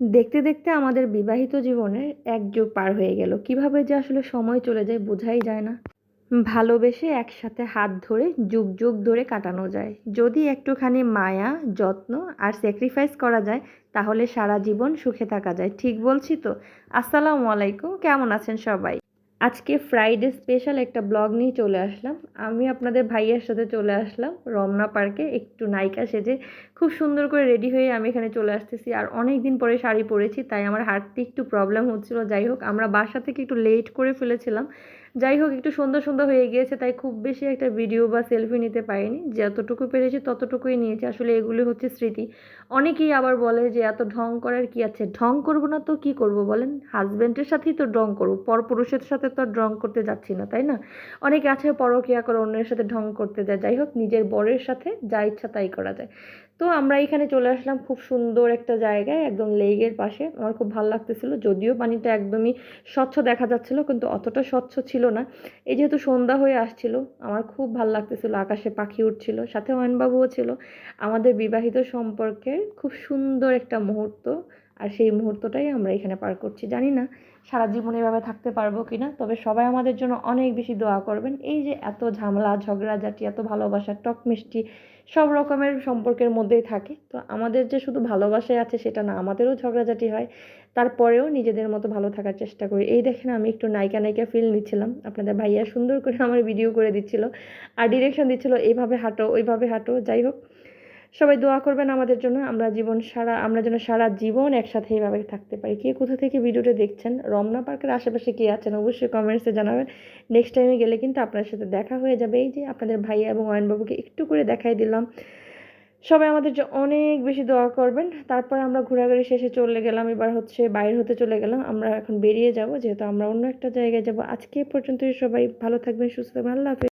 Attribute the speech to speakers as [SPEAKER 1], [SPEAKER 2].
[SPEAKER 1] দেখতে দেখতে আমাদের বিবাহিত জীবনের এক যুগ পার হয়ে গেল। কীভাবে যে আসলে সময় চলে যায় বোঝাই যায় না। ভালোবেসে একসাথে হাত ধরে যুগ যুগ ধরে কাটানো যায়। যদি একটুখানি মায়া, যত্ন আর স্যাক্রিফাইস করা যায়, তাহলে সারা জীবন সুখে থাকা যায়। ঠিক বলছি তো? আসসালামু আলাইকুম। কেমন আছেন সবাই? আজকে ফ্রাইডে স্পেশাল একটা ব্লগ নিয়ে চলে আসলাম। আমি আপনাদের ভাইয়ের সাথে চলে আসলাম রমনা পার্কে একটু নায়িকা সেজে খুব সুন্দর করে রেডি হয়ে আমি এখানে চলে আসতেছি। আর অনেক দিন পরে শাড়ি পরেছি, তাই আমার হাঁটতে একটু প্রবলেম হচ্ছিল। যাই হোক, আমরা বাসা থেকে একটু লেট করে ফেলেছিলাম। যাই হোক, একটু সুন্দর সুন্দর হয়ে গিয়েছে, তাই খুব বেশি একটা ভিডিও বা সেলফি নিতে পারিনি। যতটুকু পেরেছি ততটুকুই নিয়েছি। আসলে এগুলি হচ্ছে স্মৃতি। অনেকেই আবার বলে যে, এত ঢং করার কি আছে? ঢং করব না তো কি করব বলেন? হাজব্যান্ডের সাথেই তো ঢং করব, পরপুরুষের সাথে তো ঢং করতে যাচ্ছি না, তাই না? অনেকে আছে পরকিয়া করে অন্যের সাথে ঢং করতে যায়। যাই হোক, নিজের বরের সাথে যা ইচ্ছা তাই করা যায়। তো আমরা এখানে চলে আসলাম খুব সুন্দর একটা জায়গায়, একদম লেগের পাশে। আমার খুব ভালো লাগতেছিল, যদিও পানিটা একদমই স্বচ্ছ দেখা যাচ্ছিল, কিন্তু অতটা স্বচ্ছ ছিল না। এই যেহেতু সন্ধ্যা হয়ে আসছিল, আমার খুব ভালো লাগতেছিল, আকাশে পাখি উঠছিল, সাথে অয়নবাবুও ছিল। আমাদের বিবাহিত সম্পর্কের খুব সুন্দর একটা মুহূর্ত আর সেই মুহূর্তটাই আমরা এখানে পার করছি। জানি না সারা জীবন এভাবে থাকতে পারব কি না তবে সবাই আমাদের জন্য অনেক বেশি দোয়া করবেন। এই যে এত ঝামেলা ঝগড়াঝাটি এত ভালোবাসা, টক মিষ্টি, সব রকমের সম্পর্কের মধ্যেই থাকে। তো আমাদের যে শুধু ভালোবাসায় আছে সেটা না, আমাদেরও ঝগড়াঝাটি হয়। তারপরেও নিজেদের মতো ভালো থাকার চেষ্টা করি। এই দেখেন আমি একটু নায়িকা নায়িকা ফিল নিচ্ছিলাম। আপনাদের ভাইয়া সুন্দর করে আমার ভিডিও করে দিচ্ছিল। আর ডিরেকশন দিচ্ছিল, এইভাবে হাঁটো, ওইভাবে হাঁটো। যাই হোক সবাই দোয়া করবেন আমাদের জন্য, আমরা জীবন সারা, আমরা যেন সারা জীবন একসাথে এইভাবে থাকতে পারি। কে কোথা থেকে ভিডিওটা দেখছেন, রমনা পার্কের আশেপাশে কে আছেন অবশ্যই কমেন্টসে জানাবেন। নেক্সট টাইমে গেলে কিন্তু আপনার সাথে দেখা হয়ে যাবে। এই যে আপনাদের ভাইয়া এবং অয়নবাবুকে একটু করে দেখাই দিলাম। সবাই আমাদের যে অনেক বেশি দোয়া করবেন। তারপর আমরা ঘোরাঘুরি শেষে চলে গেলাম, এবার হচ্ছে বাইরে হতে চলে গেলাম। আমরা এখন বেরিয়ে যাব, যেহেতু আমরা অন্য একটা জায়গায় যাব। আজকে পর্যন্তই সবাই ভালো থাকবেন, সুস্থ থাকবেন। আল্লাহ হাফেজ।